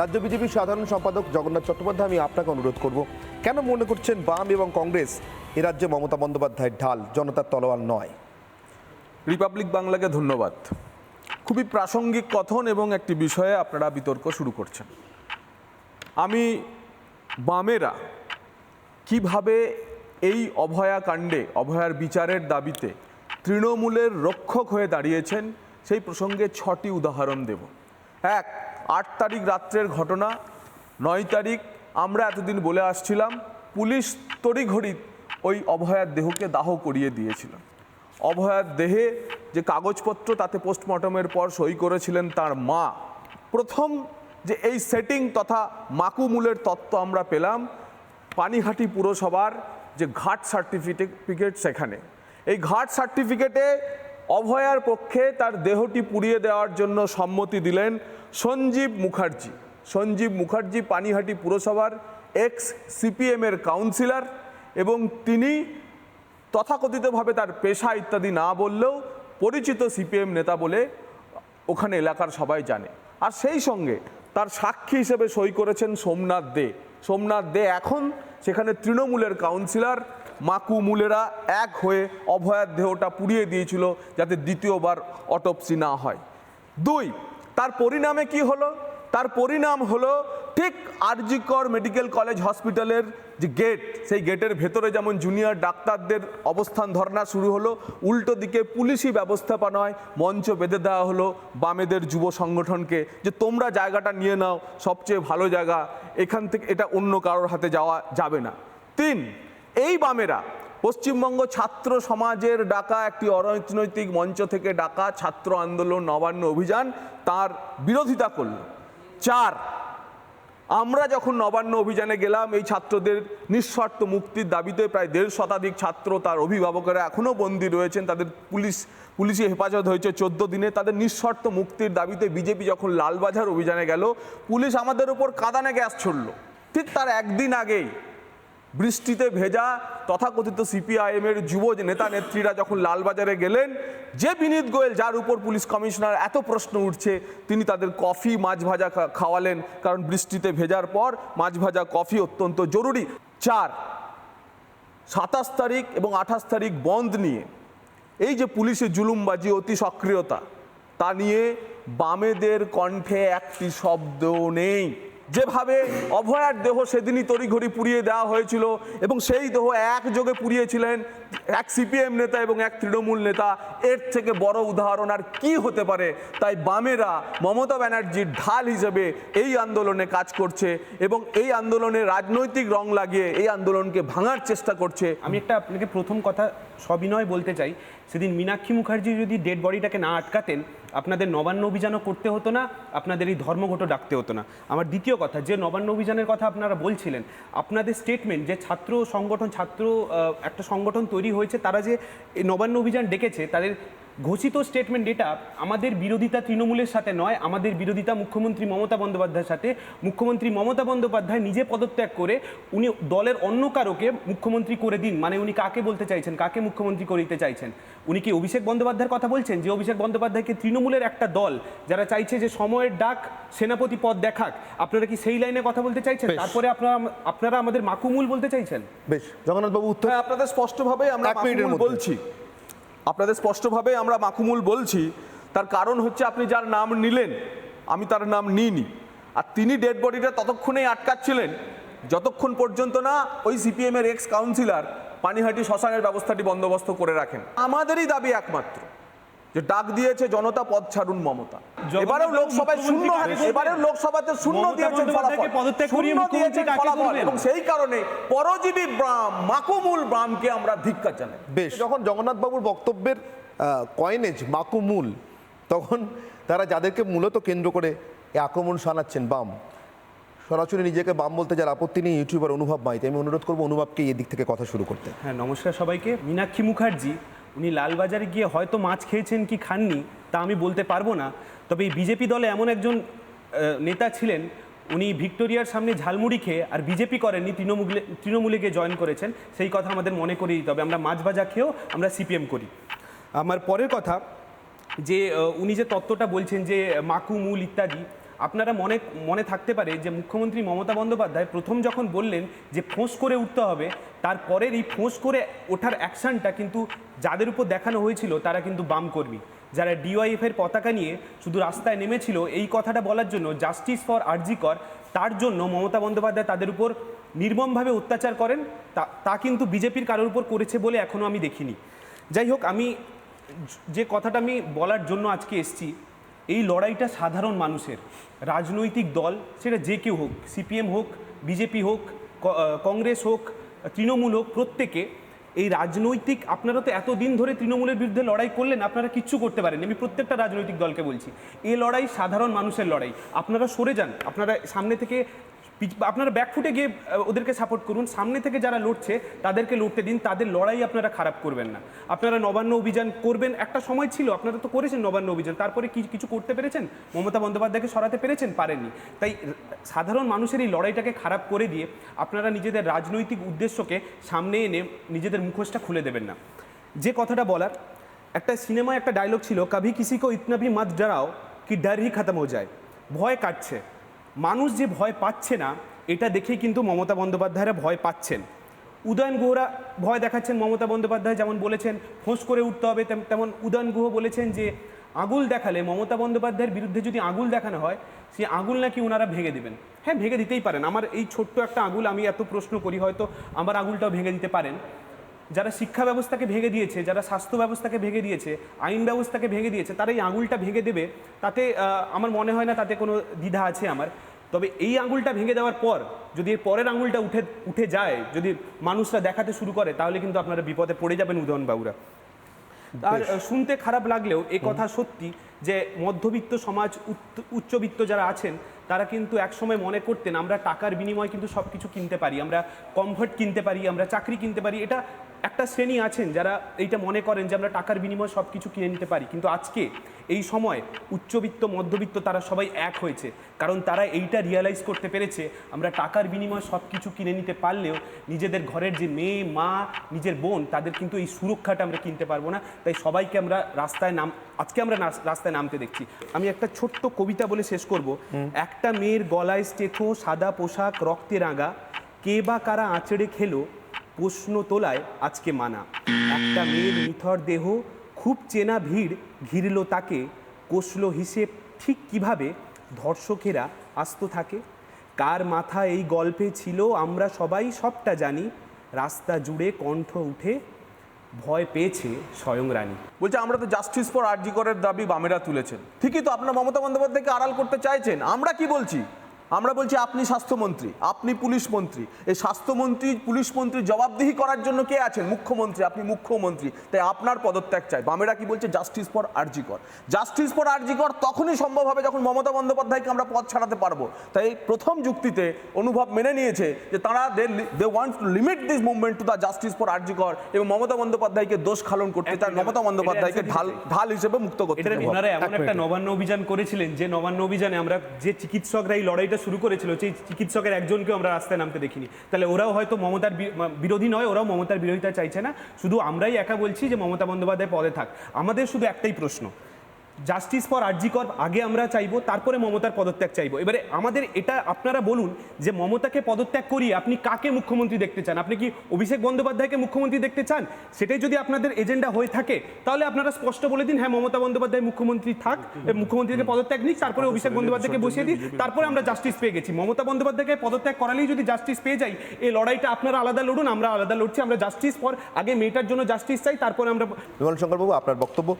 রাজ্য বিজেপির সাধারণ সম্পাদক জগন্নাথ চট্টোপাধ্যায়, আমি আপনাকে অনুরোধ করব, কেন মনে করছেন বাম এবং কংগ্রেস এ রাজ্যে মমতা বন্দ্যোপাধ্যায়ের ঢাল, জনতার তলোয়ার নয়? রিপাবলিক বাংলাকে ধন্যবাদ। খুবই প্রাসঙ্গিক কথন এবং একটি বিষয়ে আপনারা বিতর্ক শুরু করছেন। আমি বামেরা কীভাবে এই অভয়া কাণ্ডে, অভয়ার বিচারের দাবিতে তৃণমূলের রক্ষক হয়ে দাঁড়িয়েছেন, সেই প্রসঙ্গে ছটি উদাহরণ দেব। এক আট তারিখ রাত্রের ঘটনা, নয় তারিখ আমরা এতদিন বলে আসছিলাম, পুলিশ তড়িঘড়ি ওই অভয়ার দেহকে দাহ করিয়ে দিয়েছিল। অভয়ার দেহে যে কাগজপত্র তাতে পোস্টমর্টমের পর সই করেছিলেন তার মা। প্রথম যে এই সেটিং তথা মাকুমুলের তত্ত্ব আমরা পেলাম, পানিহাটি পুরসভার যে ঘাট সার্টিফিকেট সেখানে। এই ঘাট সার্টিফিকেটে অভয়ার পক্ষে তার দেহটি পুড়িয়ে দেওয়ার জন্য সম্মতি দিলেন সঞ্জীব মুখার্জি। সঞ্জীব মুখার্জি পানিহাটি পুরসভার এক্স সিপিএমের কাউন্সিলর এবং তিনি তথাকথিতভাবে তার পেশা ইত্যাদি না বললেও পরিচিত সিপিএম নেতা বলে ওখানে এলাকার সবাই জানে। আর সেই সঙ্গে তার সাক্ষী হিসেবে সই করেছেন সোমনাথ দে। সোমনাথ দে এখন সেখানে তৃণমূলের কাউন্সিলর মাকুমুলেরা এক হয়ে অভয়ার দেহটা পুড়িয়ে দিয়েছিল যাতে দ্বিতীয়বার অটপসি না হয়। দুই, তার পরিণামে কি হলো? তার পরিণাম হলো ঠিক আরজিকর মেডিকেল কলেজ হসপিটালের যে গেট, সেই গেটের ভেতরে যেমন জুনিয়র ডাক্তারদের অবস্থান ধর্না শুরু হলো, উল্টো দিকে পুলিশি ব্যবস্থাপনায় মঞ্চ বেঁধে দেওয়া হলো বামেদের যুব সংগঠনকে যে তোমরা জায়গাটা নিয়ে নাও, সবচেয়ে ভালো জায়গা, এখান থেকে এটা অন্য কারোর হাতে যাওয়া যাবে না। তিন এই বামেরা, পশ্চিমবঙ্গ ছাত্র সমাজের ডাকা একটি অরাজনৈতিক মঞ্চ থেকে ডাকা ছাত্র আন্দোলন নবান্ন অভিযান তার বিরোধিতা করল। চার, আমরা যখন নবান্ন অভিযানে গেলাম, এই ছাত্রদের নিঃশর্ত মুক্তির দাবিতে প্রায় দেড় শতাধিক ছাত্র তার অভিভাবকেরা এখনও বন্দী রয়েছেন, তাদের পুলিশ, পুলিশি হেফাজত হয়েছে চোদ্দ দিনে। তাদের নিঃশর্ত মুক্তির দাবিতে বিজেপি যখন লালবাজার অভিযানে গেল, পুলিশ আমাদের উপর কাদানে গ্যাস ছড়ল। ঠিক তার একদিন আগেই বৃষ্টিতে ভেজা তথাকথিত সিপিআইএমের যুব নেতা নেত্রীরা যখন লালবাজারে গেলেন, যে বিনীত গোয়েল যার উপর পুলিশ কমিশনার এত প্রশ্ন উঠছে, তিনি তাদের কফি মাছ ভাজা খাওয়ালেন। কারণ বৃষ্টিতে ভেজার পর মাছ ভাজা কফি অত্যন্ত জরুরি। চার, সাতাশ তারিখ এবং আঠাশ তারিখ বন্ধ নিয়ে, এই যে পুলিশের জুলুমবাজি অতি সক্রিয়তা, তা নিয়ে বামেদের কণ্ঠে একটি শব্দ নেই। যেভাবে অভয়ার দেহ সেদিনই তড়িঘড়ি পুড়িয়ে দেওয়া হয়েছিল এবং সেই দেহ একযোগে পুড়িয়েছিলেন এক সিপিএম নেতা এবং এক তৃণমূল নেতা। এর থেকে বড় উদাহরণ আর কি হতে পারে? তাই বামেরা মমতা ব্যানার্জির ঢাল হিসেবে এই আন্দোলনে কাজ করছে এবং এই আন্দোলনে রাজনৈতিক রং লাগিয়ে এই আন্দোলনকে ভাঙার চেষ্টা করছে। আমি একটা আপনাকে প্রথম কথা সবিনয় বলতে চাই। সেদিন মীনাক্ষী মুখার্জি যদি ডেড বডিটাকে না আটকাতেন আপনাদের নবান্ন অভিযানও করতে হতো না, আপনাদের এই ধর্মঘটও ডাকতে হতো না। আমার দ্বিতীয় কথা, যে নবান্ন অভিযানের কথা আপনারা বলছিলেন, আপনাদের স্টেটমেন্ট যে ছাত্র সংগঠন, ছাত্র একটা সংগঠন তৈরি হয়েছে, তারা যে নবান্ন অভিযান ডেকেছে, তাদের ঘোষিত স্টেটমেন্ট এটা আমাদের বিরোধিতা তৃণমূলের সাথে নয় আমাদের বিরোধিতা মুখ্যমন্ত্রী মমতা বন্দ্যোপাধ্যায়ের সাথে। মুখ্যমন্ত্রী মমতা বন্দ্যোপাধ্যায় নিজে পদত্যাগ করে উনি দলের অন্য কারোকে মুখ্যমন্ত্রী করে দিন। মানে উনি কাকে বলতে চাইছেন কাকে মুখ্যমন্ত্রী করিতে চাইছেন? উনি কি অভিষেক বন্দ্যোপাধ্যায়ের কথা বলছেন? যে অভিষেক বন্দ্যোপাধ্যায়কে তৃণমূলের একটা দল যারা চাইছে যে সময়ের ডাক সেনাপতি পদ দেখাক আপনারা কি সেই লাইনে কথা বলতে চাইছেন? তারপরে আপনারা আপনারা আমাদের মাকুমুল বলতে চাইছেন? বেশ জগন্নাথবাবু উত্তর হ্যাঁ আপনাদের স্পষ্টভাবে আমরা। বলছি। আপনাদের স্পষ্টভাবে আমরা মাকুমুল বলছি, তার কারণ হচ্ছে আপনি যার নাম নিলেন, আমি তার নাম নিইনি। আর তিনি ডেড বডিটা ততক্ষণেই আটকাচ্ছিলেন, যতক্ষণ পর্যন্ত না ওই সিপিএমের এক্স কাউন্সিলর পানিহাটি শ্মশানের ব্যবস্থাটি বন্দোবস্ত করে রাখেন। আমাদেরই দাবি একমাত্র। যে ডাক দিয়েছে জনতা পদ ছাড়ুন মমতা। এবারেও লোকসভায় শূন্য এবারেও লোকসভাতে শূন্য দিয়েছেন ফলাফল। শূন্য দিয়েছেন ফলাফল। এবং সেই কারণে পরজীবী ব্রাম মাকুমুল ব্রামকে আমরা ধিক্কার জানাই। বেশ। যখন জগন্নাথবাবুর বক্তব্যের কয়েনেজ মাকুমূল তখন তারা যাদেরকে মূলত কেন্দ্র করে এই আক্রমণ শানাচ্ছেন বাম। সরাসরি নিজেকে বাম বলতে যার আপত্তি নেই ইউটিউবার অনুভব মাইতে। আমি অনুরোধ করব অনুভবকে এই দিক থেকে কথা শুরু করতে। হ্যাঁ নমস্কার সবাইকে। মীনাক্ষী মুখার্জি উনি লালবাজারে গিয়ে হয়তো মাছ খেয়েছেন কি খাননি, তা আমি বলতে পারব না। তবে এই বিজেপি দলে এমন একজন নেতা ছিলেন, উনি ভিক্টোরিয়ার সামনে ঝালমুড়ি খেয়ে আর বিজেপি করেননি, তৃণমূলে তৃণমূলে গিয়ে জয়েন করেছেন, সেই কথা আমাদের মনে করিয়ে দিতে হবে। আমরা মাছ ভাজা খেয়েও আমরা সিপিএম করি। আমার পরের কথা, যে উনি যে তত্ত্বটা বলছেন যে মাকু মূল ইত্যাদি আপনারা মনে মনে থাকতে পারে যে মুখ্যমন্ত্রী মমতা বন্দ্যোপাধ্যায় প্রথম যখন বললেন যে ফোঁস করে উঠতে হবে তারপরের এই ফোঁস করে ওঠার অ্যাকশনটা কিন্তু যাদের উপর দেখানো হয়েছিল, তারা কিন্তু বাম কর্মী। যারা ডিওয়াইএফ এর পতাকা নিয়ে শুধু রাস্তায় নেমেছিল, এই কথাটা বলার জন্য জাস্টিস ফর আরজিকর তার জন্য মমতা বন্দ্যোপাধ্যায় তাদের উপর নির্মমভাবে অত্যাচার করেন, তা তা কিন্তু বিজেপির কারোর উপর করেছে বলে এখনও আমি দেখিনি। যাই হোক, আমি যে কথাটা আমি বলার জন্য আজকে এসছি এই লড়াইটা সাধারণ মানুষের, রাজনৈতিক দল, সেটা যে কেউ হোক, সিপিএম হোক, বিজেপি হোক কংগ্রেস হোক, তৃণমূল হোক, প্রত্যেকে এই রাজনৈতিক, আপনারা তো এতদিন ধরে তৃণমূলের বিরুদ্ধে লড়াই করলেন, আপনারা কিচ্ছু করতে পারেন আমি প্রত্যেকটা রাজনৈতিক দলকে বলছি, এ লড়াই সাধারণ মানুষের লড়াই। আপনারা সরে যান, আপনারা সামনে থেকে আপনারা ব্যাকফুটে গিয়ে ওদেরকে সাপোর্ট করুন। সামনে থেকে যারা লড়ছে, তাদেরকে লড়তে দিন, তাদের লড়াই আপনারা খারাপ করবেন না। আপনারা নবান্ন অভিযান করবেন, একটা সময় ছিল, আপনারা তো করেছেন নবান্ন অভিযান। তারপরে কি কিছু করতে পেরেছেন? মমতা বন্দ্যোপাধ্যায়কে সরাতে পেরেছেন? পারেননি। তাই সাধারণ মানুষের এই লড়াইটাকে খারাপ করে দিয়ে, আপনারা নিজেদের রাজনৈতিক উদ্দেশ্যকে সামনে এনে নিজেদের মুখোশটা খুলে দেবেন না। যে কথাটা বলার, একটা সিনেমায় একটা ডায়লগ ছিল, কাভি কিসি কো ইতনা ভি মত ডরাও, কি ডর হি খতম হয়ে যায়। ভয় কাটছে। মানুষ যে ভয় পাচ্ছে না, এটা দেখেই কিন্তু মমতা বন্দ্যোপাধ্যায়রা ভয় পাচ্ছেন। উদয়ন গুহরা ভয় দেখাচ্ছেন মমতা বন্দ্যোপাধ্যায়, যেমন বলেছেন, ফোঁস করে উঠতে হবে তেম- তেমন উদয়ন গুহ বলেছেন যে আগুল দেখালে মমতা বন্দ্যোপাধ্যায়ের বিরুদ্ধে যদি আগুল দেখানো হয় সেই আগুল নাকি ওনারা ভেঙে দেবেন? হ্যাঁ ভেঙে দিতেই পারেন। আমার এই ছোট্ট একটা আগুল আমি এত প্রশ্ন করি, হয়তো আমার আগুলটাও ভেঙে দিতে পারেন। যারা শিক্ষা ব্যবস্থাকে ভেঙে দিয়েছে যারা স্বাস্থ্য ব্যবস্থাকে ভেঙে দিয়েছে আইন ব্যবস্থাকে ভেঙে দিয়েছে তারা এই আঙুলটা ভেঙে দেবে তাতে আমার মনে হয় না তাতে কোনো দ্বিধা আছে আমার। তবে এই আঙুলটা ভেঙে দেওয়ার পর যদি এর পরের আঙুলটা উঠে উঠে যায় যদি মানুষরা দেখাতে শুরু করে তাহলে কিন্তু আপনারা বিপদে পড়ে যাবেন উদয়নবাবুরা। আর শুনতে খারাপ লাগলেও এ কথা সত্যি যে মধ্যবিত্ত সমাজ উচ্চ- উচ্চবিত্ত যারা আছেন তারা কিন্তু একসময় মনে করতেন আমরা টাকার বিনিময়ে কিন্তু সব কিছু কিনতে পারি আমরা কমফর্ট কিনতে পারি আমরা চাকরি কিনতে পারি এটা একটা শ্রেণি আছেন যারা এইটা মনে করেন যে আমরা টাকার বিনিময়ে সব কিছু কিনে নিতে পারি। কিন্তু আজকে এই সময় উচ্চবিত্ত মধ্যবিত্ত তারা সবাই এক হয়েছে। কারণ তারা এইটা রিয়ালাইজ করতে পেরেছে আমরা টাকার বিনিময়ে সব কিছু কিনে নিতে পারলেও নিজেদের ঘরের যে মেয়ে মা নিজের বোন তাদের কিন্তু এই সুরক্ষাটা আমরা কিনতে পারব না। তাই সবাইকে আমরা রাস্তায় নাম আজকে আমরা রাস্তায় নামতে দেখছি। আমি একটা ছোট্ট কবিতা বলে শেষ করব। একটা মেয়ের গলায় স্টেথো সাদা পোশাক রক্তে রাঙা কে বা কারা আঁচড়ে খেলো প্রশ্ন তোলায় আজকে মানা। একটা মেয়ের নিথর দেহ, খুব চেনা ভিড় ঘিরল তাকে। কষল হিসেব ঠিক কীভাবে ধর্ষকেরা আস্ত থাকে? কার মাথা এই গল্পে ছিল, আমরা সবাই সবটা জানি। রাস্তা জুড়ে কণ্ঠ উঠে, ভয় পেয়েছে স্বয়ং রানী। বলছে, আমরা তো জাস্টিস ফর আরজি করের দাবি বামেরা তুলেছেন। ঠিকই তো আপনার মমতা বন্দ্যোপাধ্যায়কে আড়াল করতে চাইছেন। আমরা কি বলছি? আমরা বলছি আপনি স্বাস্থ্যমন্ত্রী আপনি পুলিশ মন্ত্রী। এই স্বাস্থ্যমন্ত্রী পুলিশ মন্ত্রী জবাবদিহি করার জন্য কে আছেন? মুখ্যমন্ত্রী আপনি মুখ্যমন্ত্রী। তাই আপনার পদত্যাগ চাই। বামেরা কি বলছে? জাস্টিস ফর আরজি কর জাস্টিস ফর আরজি কর তখনই সম্ভব হবে যখন মমতা বন্দ্যোপাধ্যায়কে আমরা পদ ছাড়াতে পারব। তাই প্রথম যুক্তিতে অনুভব মেনে নিয়েছে যে তারা they they want to limit this movement to the justice for RG Kar এবং মমতা বন্দ্যোপাধ্যায়কে দোষ খালন করতে চান মমতা বন্দ্যোপাধ্যায়কে ঢাল ঢাল হিসেবে মুক্ত করতে ওনারা এমন একটা নবান্ন অভিযান করেছিলেন যে নবান্ন অভিযানে আমরা যে চিকিৎসকরা এই লড়াইটা শুরু করেছিল, সেই চিকিৎসকের একজনকে আমরা রাস্তায় নামতে দেখিনি। তাহলে ওরাও হয়তো মমতার বিরোধী নয়, ওরাও মমতার বিরোধিতা চাইছে না। শুধু আমরাই একা বলছি যে মমতা বন্দ্যোপাধ্যায় পদে থাক। আমাদের শুধু একটাই প্রশ্ন জাস্টিস ফর আরজিকর আগে আমরা চাইব, তারপরে মমতার পদত্যাগ চাইব। এবারে আমাদের এটা আপনারা বলুন যে মমতাকে পদত্যাগ করিয়ে আপনি কাকে মুখ্যমন্ত্রী দেখতে চান? আপনি কি অভিষেক বন্দ্যোপাধ্যায়কে মুখ্যমন্ত্রী দেখতে চান? সেটাই যদি আপনাদের এজেন্ডা হয়ে থাকে, তাহলে আপনারা স্পষ্ট বলে দিন হ্যাঁ মমতা বন্দ্যোপাধ্যায় মুখ্যমন্ত্রী থাক মুখ্যমন্ত্রীকে পদত্যাগ নিক, তারপরে অভিষেক বন্দ্যোপাধ্যায়কে বসিয়ে দিই তারপরে আমরা জাস্টিস পেয়ে গেছি। মমতা বন্দ্যোপাধ্যায়কে পদত্যাগ করালেই যদি জাস্টিস পেয়ে যাই, এই লড়াইটা আপনারা আলাদা লড়ুন, আমরা আলাদা লড়ছি, আমরা জাস্টিস ফর, আগে মেয়েটার জন্য জাস্টিস চাই, তারপরে আমরা বিমল শঙ্করবাবু, আপনার বক্তব্য?